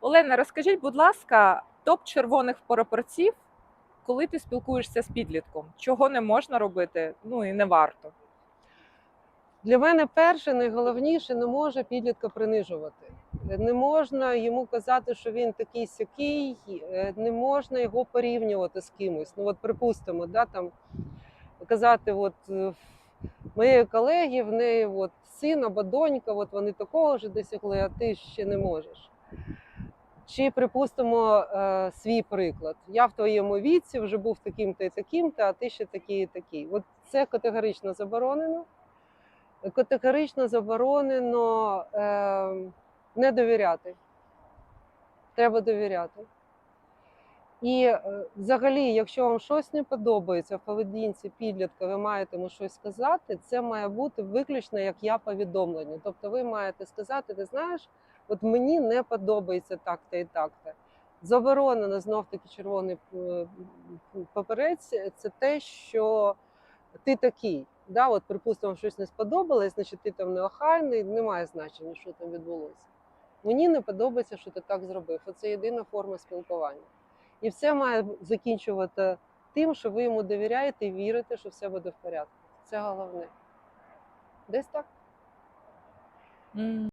Олена, розкажіть, будь ласка, топ червоних прапорців, коли ти спілкуєшся з підлітком, чого не можна робити, ну і не варто. Для мене перше, найголовніше, не може підлітка принижувати. Не можна йому казати, що він такий сякий, е, не можна його порівнювати з кимось. Ну от припустимо, да, там казати, от е, моєї колеги, в неї от син або донька, от вони такого ж досягли, а ти ще не можеш. Чи припустимо е, свій приклад. Я в твоєму віці вже був таким-то і таким-то, а ти ще такий і такий. От це категорично заборонено категорично заборонено е, не довіряти. Треба довіряти. І е, взагалі, якщо вам щось не подобається в поведінці підлітка, ви маєте йому щось сказати, це має бути виключно як я повідомлення. Тобто ви маєте сказати, ти знаєш, от мені не подобається так-то і так-то. Заборонено знов таки червоний е, паперець це те, що ти такий. Да, от, припустимо, щось не сподобалось, значить ти там неохайний, немає значення, що там відбулося. Мені не подобається, що ти так зробив. Оце єдина форма спілкування. І все має закінчувати тим, що ви йому довіряєте і вірите, що все буде в порядку. Це головне. Десь так.